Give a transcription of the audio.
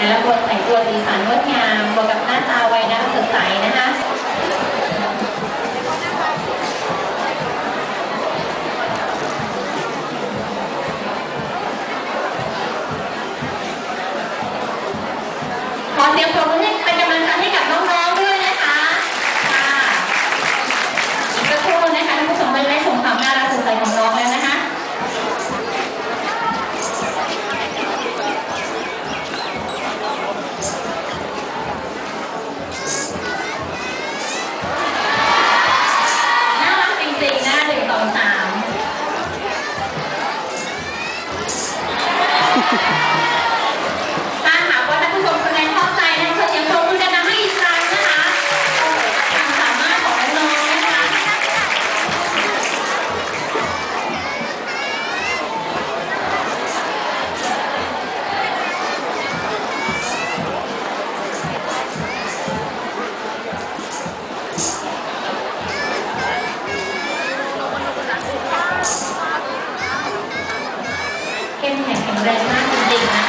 นะบทแต่งตัวสีสันงดงามบวกับหน้าตาไว้นะสดใสนะคะขอเสียงปรบมือ แรงมากจริงๆนะะ